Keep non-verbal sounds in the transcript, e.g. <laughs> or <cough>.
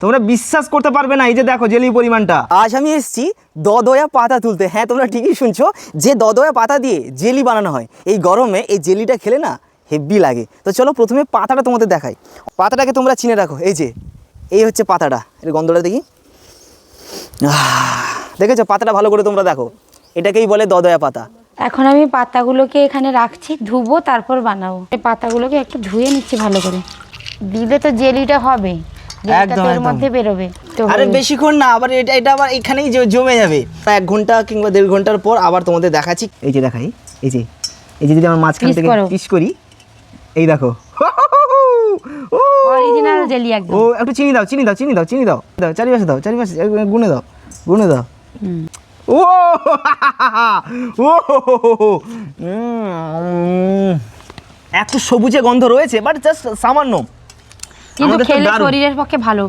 তোমরা বিশ্বাস করতে পারবে না এই যে দেখো জেলি পরিমাণটা। আজ আমি এসেছি দদয়া পাতা তুলতে। হ্যাঁ তোমরা ঠিকই শুনছো যে দদয়া পাতা দিয়ে জেলি বানানো হয়। এই গরমে এই জেলিটা খেলে না হেভি লাগে। তো চলো প্রথমে পাতাটা তোমাদের দেখাই। পাতাটাকে তোমরা চিনে রাখো। এই যে এই হচ্ছে পাতাটা। এর গন্ধটা দেখি। দেখেছ? পাতাটা ভালো করে তোমরা দেখো। এটাকেই বলে দদয়া পাতা। এখন আমি পাতাগুলোকে এখানে রাখছি ধুবো তারপর বানাবো। এই পাতাগুলোকে একটু ধুয়ে নিচ্ছি ভালো করে। দিলে তো জেলিটা হবে। একদম, এর মধ্যে বেরোবে আরে বেশিক্ষণ না আবার এটা এটা আবার এখানেই জমে যাবে। এক ঘণ্টা কিংবা দেড় ঘণ্টার পর আবার তোমাদের দেখাচ্ছি। এই যে দেখাই এই যে এই যে যদি আমার মাঝখান থেকে পিস করি এই দেখো। <laughs> ও, অরিজিনাল জেলি একদম। ও একটু চিনি দাও চিনি দাও চিনি দাও চিনি দাও দাও চারিপাশে দাও চারিপাশে গুনে দাও গুনে দাও। ও! <laughs> ও এত সবুজে গন্ধ রয়েছে বাট জাস্ট সামান্য। কিন্তু খেলে শরীরের পক্ষে ভালো।